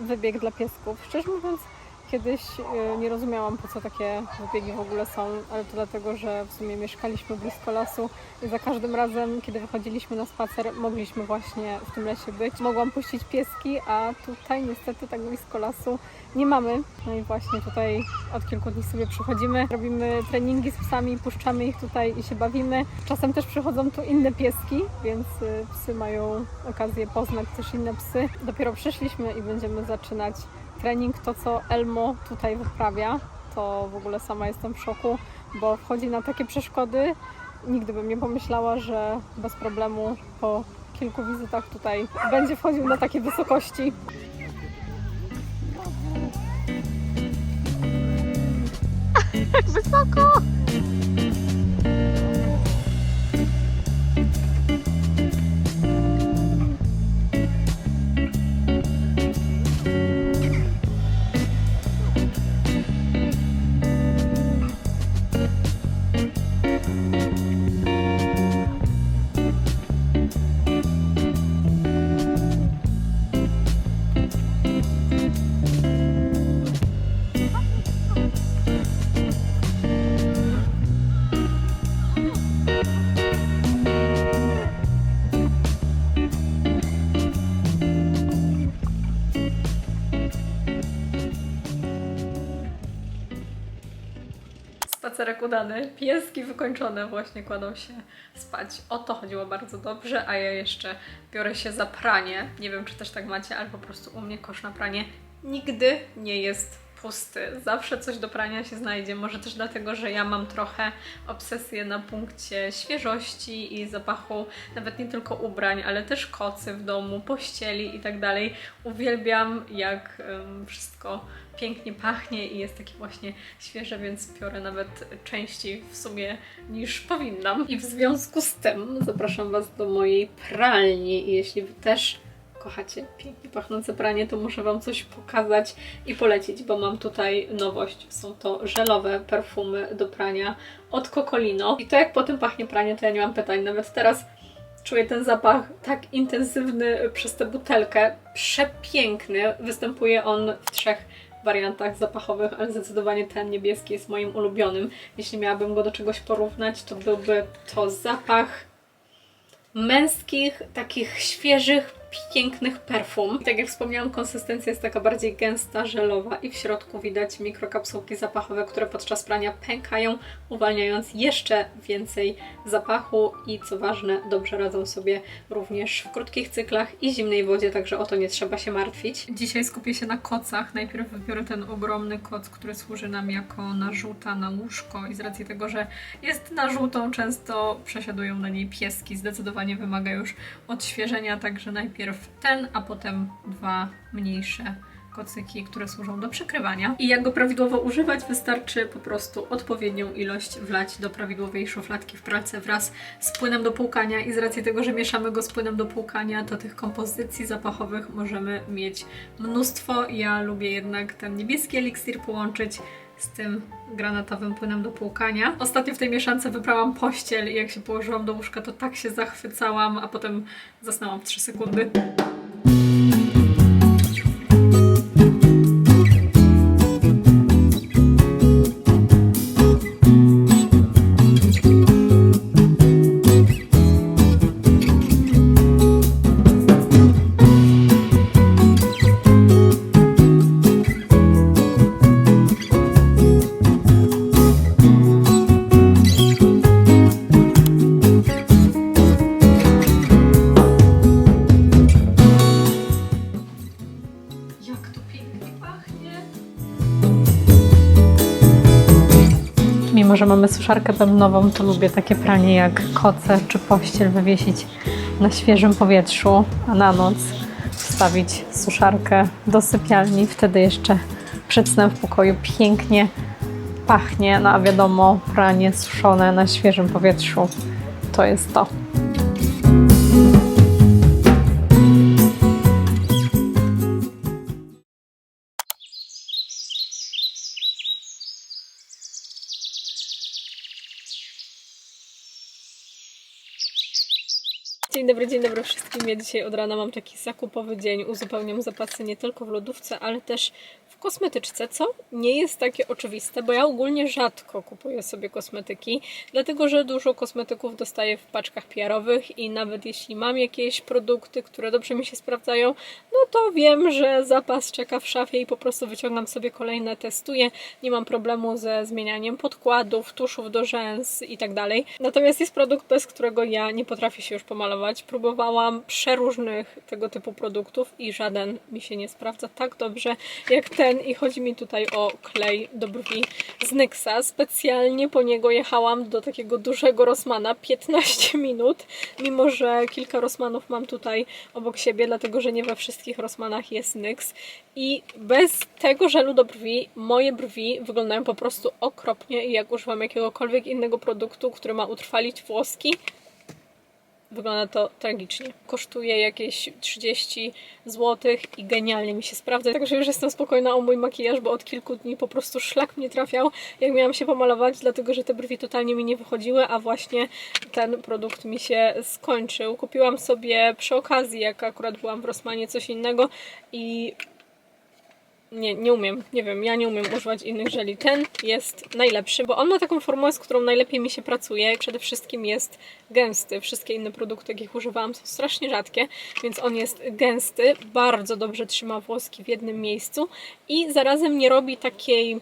wybieg dla piesków. Szczerze mówiąc, kiedyś y, nie rozumiałam po co takie wybiegi w ogóle są, ale to dlatego, że w sumie mieszkaliśmy blisko lasu i za każdym razem, kiedy wychodziliśmy na spacer, mogliśmy właśnie w tym lesie być. Mogłam puścić pieski, a tutaj niestety tak blisko lasu nie mamy. No i właśnie tutaj od kilku dni sobie przychodzimy, robimy treningi z psami, puszczamy ich tutaj i się bawimy. Czasem też przychodzą tu inne pieski, więc y, psy mają okazję poznać też inne psy. Dopiero przyszliśmy i będziemy zaczynać trening. To, co Elmo tutaj wyprawia, to w ogóle sama jestem w szoku, bo wchodzi na takie przeszkody. Nigdy bym nie pomyślała, że bez problemu po kilku wizytach tutaj będzie wchodził na takie wysokości. Wysoko! Spacerek udany, pieski wykończone właśnie kładą się spać. O to chodziło bardzo dobrze, a ja jeszcze biorę się za pranie. Nie wiem, czy też tak macie, ale po prostu u mnie kosz na pranie nigdy nie jest pusty. Zawsze coś do prania się znajdzie. Może też dlatego, że ja mam trochę obsesję na punkcie świeżości i zapachu, nawet nie tylko ubrań, ale też kocy w domu, pościeli i tak dalej. Uwielbiam, jak em, wszystko pięknie pachnie i jest takie właśnie świeże, więc biorę nawet częściej w sumie niż powinnam. I w związku z tym zapraszam Was do mojej pralni jeśli Wy też kochacie pięknie pachnące pranie, to muszę Wam coś pokazać i polecić, bo mam tutaj nowość. Są to żelowe perfumy do prania od Cocolino. I to jak po tym pachnie pranie, to ja nie mam pytań. Nawet teraz czuję ten zapach tak intensywny przez tę butelkę. Przepiękny. Występuje on w trzech wariantach zapachowych, ale zdecydowanie ten niebieski jest moim ulubionym. Jeśli miałabym go do czegoś porównać, to byłby to zapach męskich, takich świeżych, pięknych perfum. Tak jak wspomniałam, konsystencja jest taka bardziej gęsta, żelowa i w środku widać mikrokapsułki zapachowe, które podczas prania pękają, uwalniając jeszcze więcej zapachu i co ważne, dobrze radzą sobie również w krótkich cyklach i zimnej wodzie, także o to nie trzeba się martwić. Dzisiaj skupię się na kocach. Najpierw wybiorę ten ogromny koc, który służy nam jako narzuta na łóżko i z racji tego, że jest narzutą, często przesiadują na niej pieski. Zdecydowanie wymaga już odświeżenia, także najpierw ten, a potem dwa mniejsze kocyki, które służą do przykrywania. I jak go prawidłowo używać, wystarczy po prostu odpowiednią ilość wlać do prawidłowej szufladki w pralce wraz z płynem do płukania i z racji tego, że mieszamy go z płynem do płukania, to tych kompozycji zapachowych możemy mieć mnóstwo. Ja lubię jednak ten niebieski eliksir połączyć z tym granatowym płynem do płukania. Ostatnio w tej mieszance wyprałam pościel i jak się położyłam do łóżka, to tak się zachwycałam, a potem zasnęłam w 3 sekundy. Że mamy suszarkę bębnową, to lubię takie pranie jak koce czy pościel wywiesić na świeżym powietrzu, a na noc wstawić suszarkę do sypialni. Wtedy jeszcze przed snem w pokoju pięknie pachnie, no a wiadomo, pranie suszone na świeżym powietrzu to jest to. Dzień dobry, dzień dobry wszystkim. Ja dzisiaj od rana mam taki zakupowy dzień. Uzupełniam zapasy nie tylko w lodówce, ale też kosmetyczce, co nie jest takie oczywiste, bo ja ogólnie rzadko kupuję sobie kosmetyki, dlatego że dużo kosmetyków dostaję w paczkach PR-owych i nawet jeśli mam jakieś produkty, które dobrze mi się sprawdzają, no to wiem, że zapas czeka w szafie i po prostu wyciągam sobie kolejne, testuję. Nie mam problemu ze zmienianiem podkładów, tuszów do rzęs i tak dalej. Natomiast jest produkt, bez którego ja nie potrafię się już pomalować. Próbowałam przeróżnych tego typu produktów i żaden mi się nie sprawdza tak dobrze jak ten i chodzi mi tutaj o klej do brwi z Nyxa. Specjalnie po niego jechałam do takiego dużego Rossmana 15 minut, mimo że kilka Rossmanów mam tutaj obok siebie, dlatego że nie we wszystkich Rossmanach jest NYX i bez tego żelu do brwi moje brwi wyglądają po prostu okropnie i jak używam jakiegokolwiek innego produktu, który ma utrwalić włoski, Wygląda to tragicznie. Kosztuje jakieś 30 zł i genialnie mi się sprawdza. Także już jestem spokojna o mój makijaż, bo od kilku dni po prostu szlak mnie trafiał, jak miałam się pomalować, dlatego że te brwi totalnie mi nie wychodziły, a właśnie ten produkt mi się skończył. Kupiłam sobie przy okazji, jak akurat byłam w Rossmanie, coś innego i nie, nie umiem, nie wiem, ja nie umiem używać innych żeli. Ten jest najlepszy, bo on ma taką formułę, z którą najlepiej mi się pracuje. Przede wszystkim jest gęsty. Wszystkie inne produkty, jakich używałam, są strasznie rzadkie, więc on jest gęsty, bardzo dobrze trzyma włoski w jednym miejscu i zarazem nie robi takiej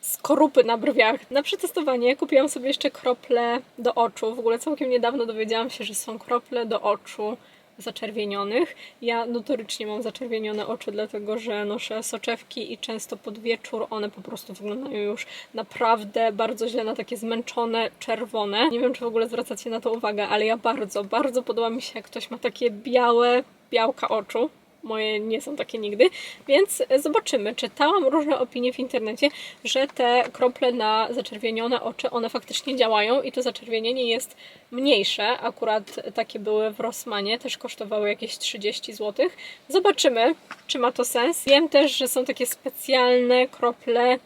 skorupy na brwiach. Na przetestowanie kupiłam sobie jeszcze krople do oczu. W ogóle całkiem niedawno dowiedziałam się, że są krople do oczu zaczerwienionych. Ja notorycznie mam zaczerwienione oczy, dlatego że noszę soczewki i często pod wieczór one po prostu wyglądają już naprawdę bardzo źle, na takie zmęczone, czerwone. Nie wiem, czy w ogóle zwracacie na to uwagę, ale ja bardzo, bardzo podoba mi się, jak ktoś ma takie białe, białka oczu moje nie są takie nigdy, więc zobaczymy. Czytałam różne opinie w internecie, że te krople na zaczerwienione oczy, one faktycznie działają i to zaczerwienienie jest mniejsze. Akurat takie były w Rossmanie, też kosztowały jakieś 30 zł. Zobaczymy, czy ma to sens. Wiem też, że są takie specjalne krople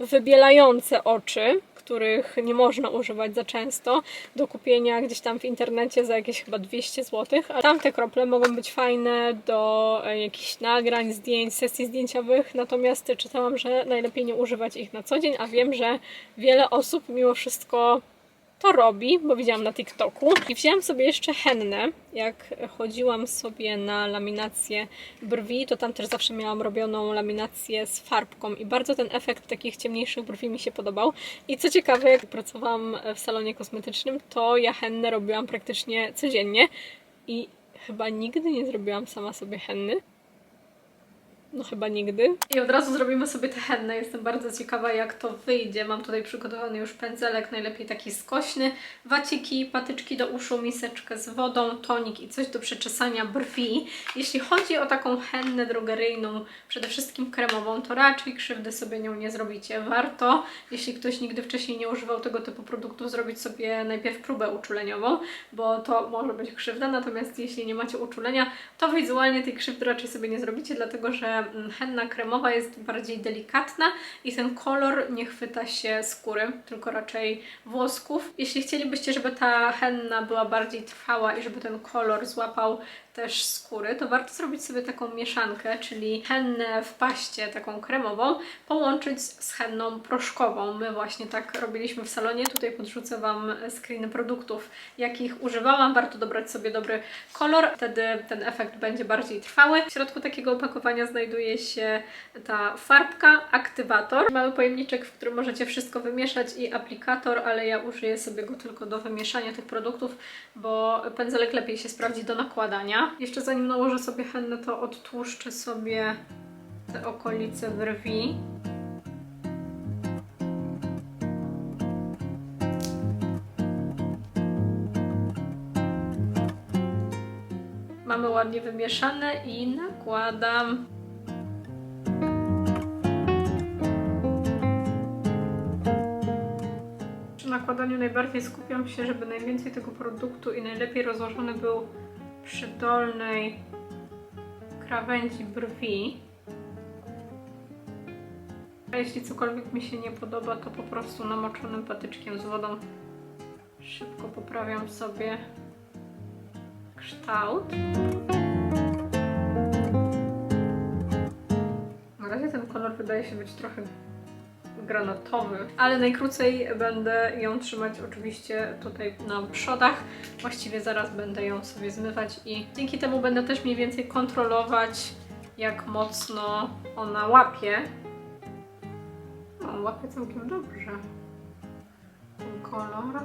wybielające oczy, których nie można używać za często, do kupienia gdzieś tam w internecie za jakieś chyba 200 zł. A tamte krople mogą być fajne do e, jakichś nagrań, zdjęć, sesji zdjęciowych, natomiast czytałam, że najlepiej nie używać ich na co dzień, a wiem, że wiele osób mimo wszystko to robi, bo widziałam na TikToku. I wzięłam sobie jeszcze hennę. Jak chodziłam sobie na laminację brwi, to tam też zawsze miałam robioną laminację z farbką i bardzo ten efekt takich ciemniejszych brwi mi się podobał. I co ciekawe, jak pracowałam w salonie kosmetycznym, to ja hennę robiłam praktycznie codziennie i chyba nigdy nie zrobiłam sama sobie henny. No chyba nigdy. I od razu zrobimy sobie te henne. Jestem bardzo ciekawa jak to wyjdzie. Mam tutaj przygotowany już pędzelek, najlepiej taki skośny, waciki, patyczki do uszu, miseczkę z wodą, tonik i coś do przeczesania brwi. Jeśli chodzi o taką hennę drogeryjną, przede wszystkim kremową, to raczej krzywdy sobie nią nie zrobicie. Warto, jeśli ktoś nigdy wcześniej nie używał tego typu produktów, zrobić sobie najpierw próbę uczuleniową, bo to może być krzywda, natomiast jeśli nie macie uczulenia, to wizualnie tej krzywdy raczej sobie nie zrobicie, dlatego że henna kremowa jest bardziej delikatna i ten kolor nie chwyta się skóry, tylko raczej włosków. Jeśli chcielibyście, żeby ta henna była bardziej trwała i żeby ten kolor złapał też skóry, to warto zrobić sobie taką mieszankę, czyli hennę w paście taką kremową, połączyć z henną proszkową. My właśnie tak robiliśmy w salonie. Tutaj podrzucę Wam screeny produktów, jakich używałam. Warto dobrać sobie dobry kolor, wtedy ten efekt będzie bardziej trwały. W środku takiego opakowania znajduje się ta farbka, aktywator, mały pojemniczek, w którym możecie wszystko wymieszać i aplikator, ale ja użyję sobie go tylko do wymieszania tych produktów, bo pędzelek lepiej się sprawdzi do nakładania. Jeszcze zanim nałożę sobie hennę, to odtłuszczę sobie te okolice brwi. Mamy ładnie wymieszane i nakładam. Przy nakładaniu najbardziej skupiam się, żeby najwięcej tego produktu i najlepiej rozłożony był przy dolnej krawędzi brwi. A jeśli cokolwiek mi się nie podoba, to po prostu namoczonym patyczkiem z wodą szybko poprawiam sobie kształt. Na razie ten kolor wydaje się być trochę granatowy, ale najkrócej będę ją trzymać oczywiście tutaj na przodach. Właściwie zaraz będę ją sobie zmywać i dzięki temu będę też mniej więcej kontrolować, jak mocno ona łapie. No, łapie całkiem dobrze ten kolor.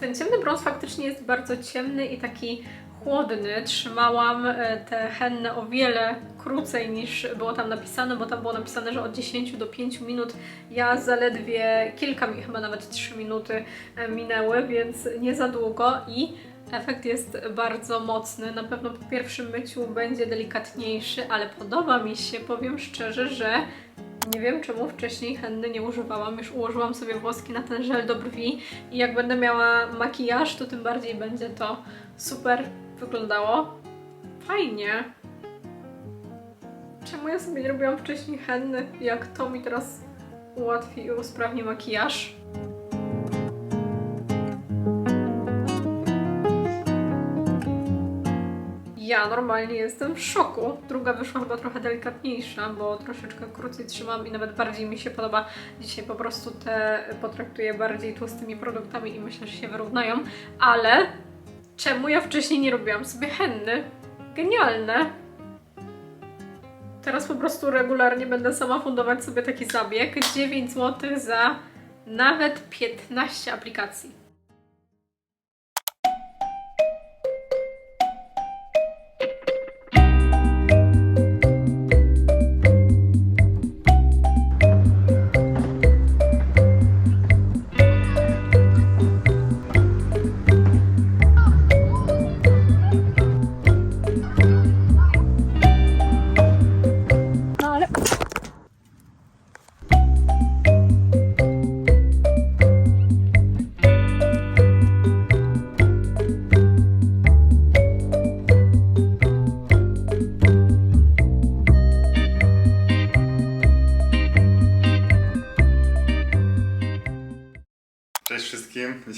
Ten ciemny brąz faktycznie jest bardzo ciemny i taki chłodny. Trzymałam e, te henne o wiele krócej niż było tam napisane, bo tam było napisane, że od 10 do 5 minut. Ja zaledwie kilka, chyba nawet 3 minuty e, minęły, więc nie za długo i efekt jest bardzo mocny. Na pewno po pierwszym myciu będzie delikatniejszy, ale podoba mi się, powiem szczerze, że nie wiem czemu wcześniej henny nie używałam. Już ułożyłam sobie włoski na ten żel do brwi i jak będę miała makijaż, to tym bardziej będzie to super wyglądało. Fajnie. Czemu ja sobie nie robiłam wcześniej henny, jak to mi teraz ułatwi i usprawni makijaż? Ja normalnie jestem w szoku. Druga wyszła chyba trochę delikatniejsza, bo troszeczkę krócej trzymam i nawet bardziej mi się podoba. Dzisiaj po prostu te potraktuję bardziej tłustymi produktami i myślę, że się wyrównają. Ale czemu ja wcześniej nie robiłam sobie henny? Genialne! Teraz po prostu regularnie będę sama fundować sobie taki zabieg. 9 zł za nawet 15 aplikacji.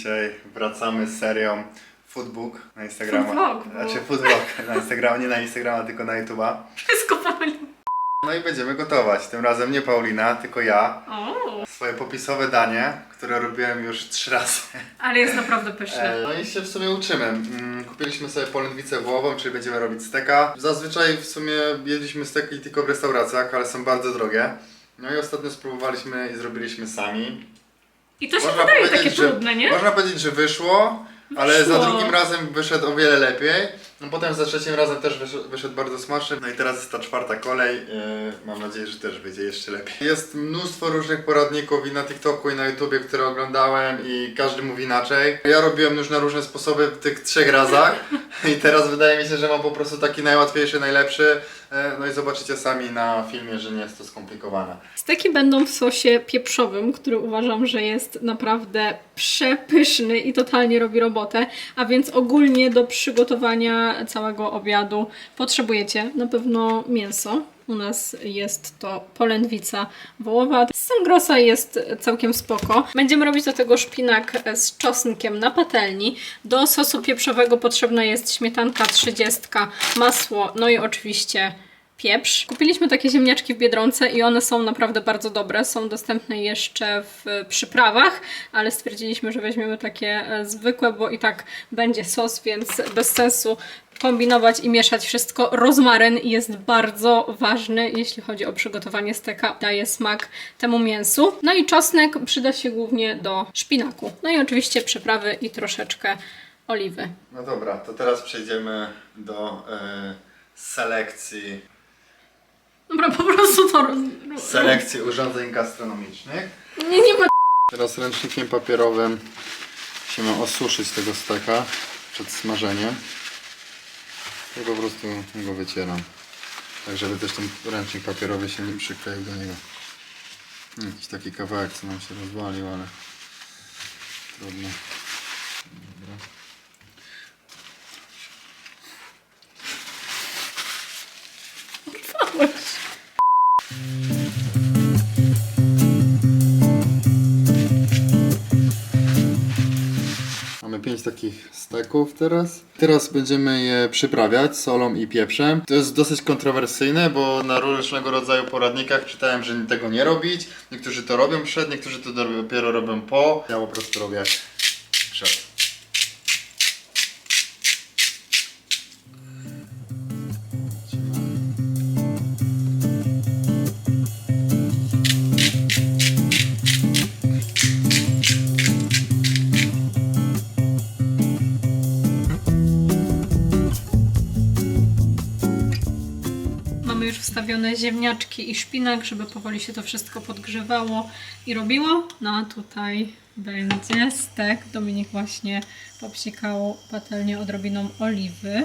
Dzisiaj wracamy z serią Foodbook na Instagrama. Foodvlog było. Znaczy Foodvlog na Instagrama, nie na Instagrama, tylko na YouTube'a. wszystko pomyliłam. No i będziemy gotować. Tym razem nie Paulina, tylko ja. O, Swoje popisowe danie, które robiłem już trzy razy. ale jest naprawdę pyszne. E, No i się w sumie uczymy. Mm, Kupiliśmy sobie polędwicę wołową, czyli będziemy robić steka. Zazwyczaj w sumie jedliśmy steki tylko w restauracjach, ale są bardzo drogie. No i ostatnio spróbowaliśmy i zrobiliśmy sami. I to się Można wydaje powiedzieć, takie że- trudne, nie? Można powiedzieć, że wyszło, ale za drugim razem wyszedł o wiele lepiej. No potem za trzecim razem też wyszedł, wyszedł bardzo smaczny. No i teraz jest ta czwarta kolej. Yy, mam nadzieję, że też będzie jeszcze lepiej. Jest mnóstwo różnych poradników i na TikToku i na YouTubie, które oglądałem i każdy mówi inaczej. Ja robiłem już na różne sposoby w tych trzech razach i teraz wydaje mi się, że mam po prostu taki najłatwiejszy, najlepszy. E, No i zobaczycie sami na filmie, że nie jest to skomplikowane. Steki będą w sosie pieprzowym, który uważam, że jest naprawdę przepyszny i totalnie robi robotę. A więc ogólnie do przygotowania całego obiadu potrzebujecie na pewno mięso. U nas jest to polędwica wołowa. Grossa jest całkiem spoko. Będziemy robić do tego szpinak z czosnkiem na patelni. Do sosu pieprzowego potrzebna jest śmietanka 30, masło, no i oczywiście pieprz. Kupiliśmy takie ziemniaczki w Biedronce i one są naprawdę bardzo dobre. Są dostępne jeszcze w przyprawach, ale stwierdziliśmy, że weźmiemy takie e, zwykłe, bo i tak będzie sos, więc bez sensu kombinować i mieszać wszystko. Rozmaryn jest bardzo ważny, jeśli chodzi o przygotowanie steka. Daje smak temu mięsu. No i czosnek przyda się głównie do szpinaku. No i oczywiście przyprawy i troszeczkę oliwy. No dobra, to teraz przejdziemy do e, selekcji Dobra, po prostu to... roz- selekcji urządzeń gastronomicznych. Nie, nie ma... Teraz ręcznikiem papierowym musimy osuszyć tego steka przed smażeniem. I po prostu go wycieram. Tak, żeby też ten ręcznik papierowy się nie przykleił do niego. Jakiś taki kawałek, co nam się rozwalił, ale trudno. Takich steków teraz. Teraz będziemy je przyprawiać solą i pieprzem. To jest dosyć kontrowersyjne, bo na różnego rodzaju poradnikach czytałem, że tego nie robić. Niektórzy to robią przed, niektórzy to dopiero robią po. Ja po prostu robię przed. Ziemniaczki i szpinak, żeby powoli się to wszystko podgrzewało i robiło. No a tutaj będzie stek. Dominik właśnie popsikał patelnię odrobiną oliwy.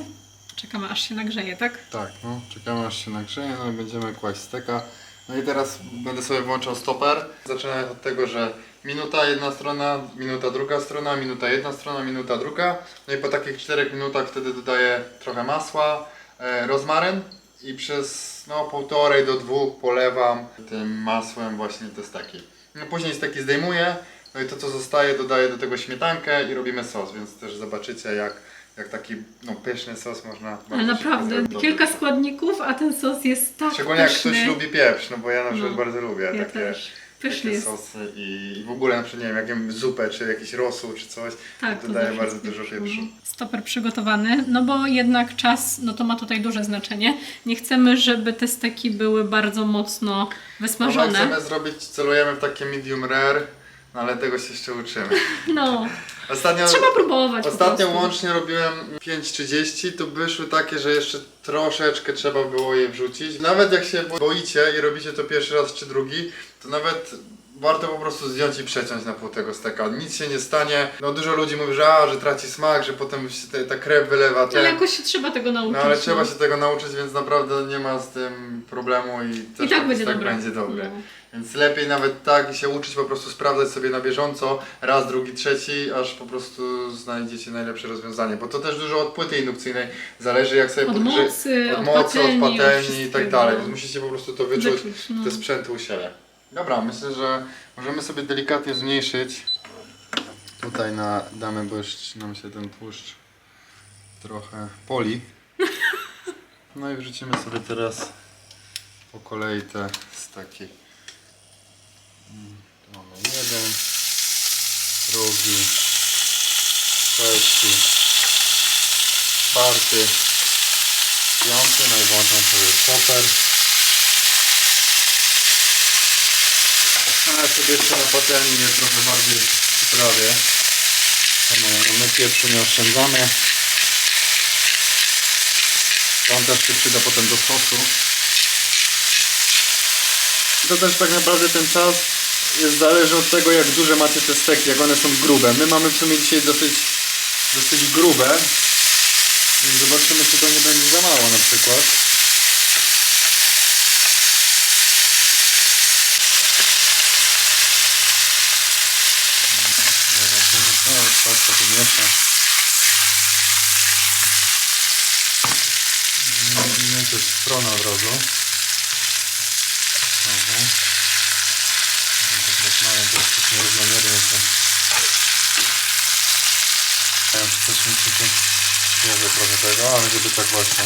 Czekamy aż się nagrzeje, tak? Tak, no, czekamy aż się nagrzeje, no i będziemy kłaść steka. No i teraz będę sobie włączał stoper. Zaczynając od tego, że minuta jedna strona, minuta druga strona, minuta jedna strona, minuta druga. No i po takich 4 minutach wtedy dodaję trochę masła, e, rozmaryn i przez no, półtorej do dwóch polewam tym masłem właśnie te steki. No, później steki zdejmuję, no i to co zostaje dodaję do tego śmietankę i robimy sos, więc też zobaczycie jak, jak taki no, pyszny sos można Ale naprawdę, kilka składników, a ten sos jest tak Szczególnie jak pyszny. ktoś lubi pieprz, no bo ja na przykład No, bardzo lubię Ja takie, też. Pyszny jest. sosy i, i w ogóle na przykład nie wiem, jak jem zupę czy jakiś rosół czy coś, Tak, to to daje bardzo jest dużo pieprzu. Stoper przygotowany, no bo jednak czas, no to ma tutaj duże znaczenie. Nie chcemy, żeby te steki były bardzo mocno No, wysmażone. chcemy zrobić, celujemy w takie medium rare, no ale tego się jeszcze uczymy. No, Ostatnio, trzeba próbować. po ostatnio prostu. łącznie robiłem 5.30, to wyszły takie, że jeszcze troszeczkę trzeba było je wrzucić. Nawet jak się boicie i robicie to pierwszy raz czy drugi, to nawet warto po prostu zdjąć i przeciąć na pół tego steka. Nic się nie stanie. No dużo ludzi mówi, że, a, że traci smak, że potem się te, ta krew wylewa. Ale Ten. jakoś się trzeba tego nauczyć. No ale trzeba się tego nauczyć, więc naprawdę nie ma z tym problemu i też I tak będzie stek dobre. będzie dobry. No. Więc lepiej nawet tak i się uczyć, po prostu sprawdzać sobie na bieżąco, raz, drugi, trzeci, aż po prostu znajdziecie najlepsze rozwiązanie. Bo to też dużo od płyty indukcyjnej zależy, jak sobie Od podgrze- mocy, od patelni, od patelni i tak wszystkiego. dalej. Więc musicie po prostu to wyczuć, Wyczuć, no. te sprzęty u siebie. Dobra, myślę, że możemy sobie delikatnie zmniejszyć. Tutaj na, damy, bo jeszcze nam się ten tłuszcz trochę poli. No i wrzucimy sobie teraz po kolei te steki. Mm, tu Mamy jeden, drugi, trzeci, czwarty, piąty. No i włączam sobie stoper. A ja sobie jeszcze na patelni je trochę bardziej przyprawię. No, no my pieprzu nie oszczędzamy. On też się przyda potem do sosu. To też tak naprawdę ten czas zależy od tego jak duże macie te steki, jak one są grube. My mamy w sumie dzisiaj dosyć, dosyć grube. Więc zobaczymy czy to nie będzie za mało na przykład. Zobaczymy, no, tak to tu. Nie, to jest strona od razu. Tak mamy dosyć nierównomiernie to. Ja już też mi się tu bierze trochę tego, ale żeby tak właśnie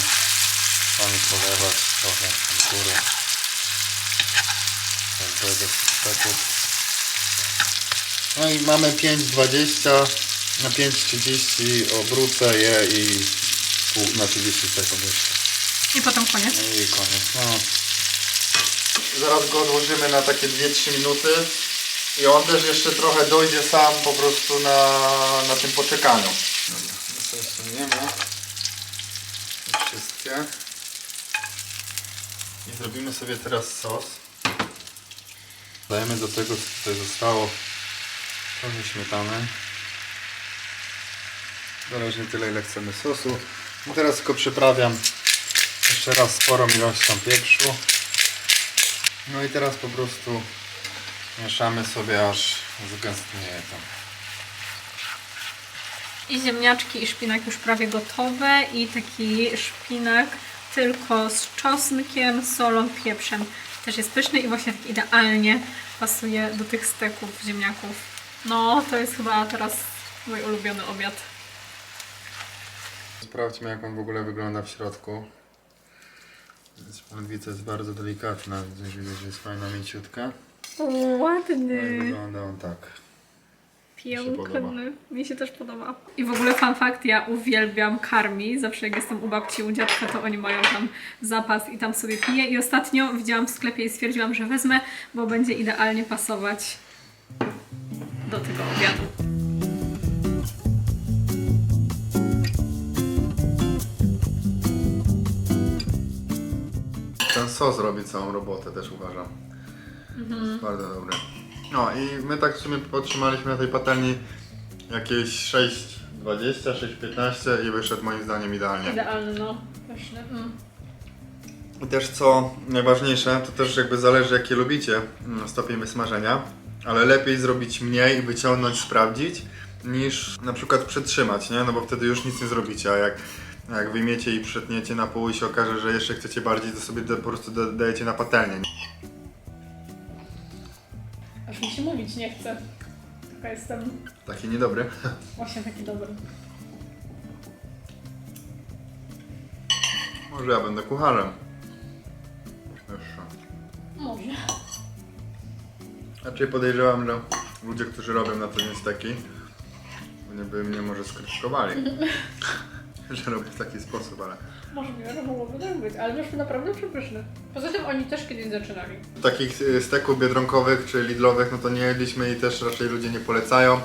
sami polewać trochę w górę. Tak, do steków. No i mamy 5,20 na 5,30 obrócę je i pół, na 30 sekund jeszcze. I potem koniec. No i koniec. No. Zaraz go odłożymy na takie 2-3 minuty i on też jeszcze trochę dojdzie sam po prostu na, na tym poczekaniu. Dobra, sobie suniemy te wszystkie i zrobimy sobie teraz sos. Dajemy do tego, co tutaj zostało, trochę śmietany. Zależnie tyle, ile chcemy sosu. I teraz tylko przyprawiam jeszcze raz sporą ilością pieprzu. No i teraz po prostu mieszamy sobie aż zgęstnieje to. I ziemniaczki i szpinak już prawie gotowe i taki szpinak tylko z czosnkiem, solą, pieprzem. Też jest pyszny i właśnie tak idealnie pasuje do tych steków ziemniaków. No, to jest chyba teraz mój ulubiony obiad. Sprawdźmy jak on w ogóle wygląda w środku. Spądwica jest bardzo delikatna, widać, że jest fajna, mięciutka. No i Ładny. wygląda on tak. Piękny. Mi się też podoba. I w ogóle fun fact, ja uwielbiam karmi. Zawsze jak jestem u babci, u dziadka, to oni mają tam zapas i tam sobie piję. I ostatnio widziałam w sklepie i stwierdziłam, że wezmę, bo będzie idealnie pasować do tego obiadu. Ten sos robi całą robotę też uważam. Jest bardzo dobry. No i my tak w sumie potrzymaliśmy na tej patelni jakieś 6,20, 6,15 i wyszedł moim zdaniem idealnie. Idealny, no. Pyszny. Mm. I też co najważniejsze, to też jakby zależy jakie lubicie mm, stopień wysmażenia, ale lepiej zrobić mniej i wyciągnąć, sprawdzić, niż na przykład przetrzymać, nie? No bo wtedy już nic nie zrobicie, a jak, jak wyjmiecie i przetniecie na pół i się okaże, że jeszcze chcecie bardziej, to sobie po prostu da- dajecie na patelnię. Aż mi się mówić nie chce. Taka jestem Taki niedobry. właśnie taki dobry. Może ja będę kucharzem. Jeszcze. Może. Raczej podejrzewam, że ludzie, którzy robią na co dzień steki, nie by mnie może skrytykowali, że robię w taki sposób, ale Możliwe, że mogłoby tak być, ale wyszły naprawdę przepyszne. Poza tym oni też kiedyś zaczynali. takich y, steków biedronkowych czy lidlowych, no to nie jedliśmy i też raczej ludzie nie polecają.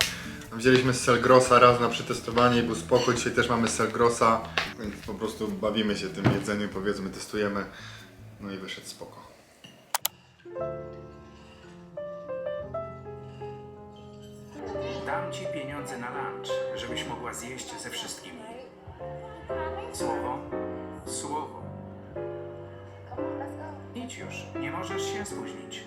Wzięliśmy z Selgrosa raz na przetestowanie i był spoko, dzisiaj też mamy z Selgrosa, więc po prostu bawimy się tym jedzeniem, powiedzmy, testujemy, no i wyszedł spoko. Dam ci pieniądze na lunch, żebyś mogła zjeść ze wszystkimi. Słowo? Słowo. Idź już, nie możesz się spóźnić.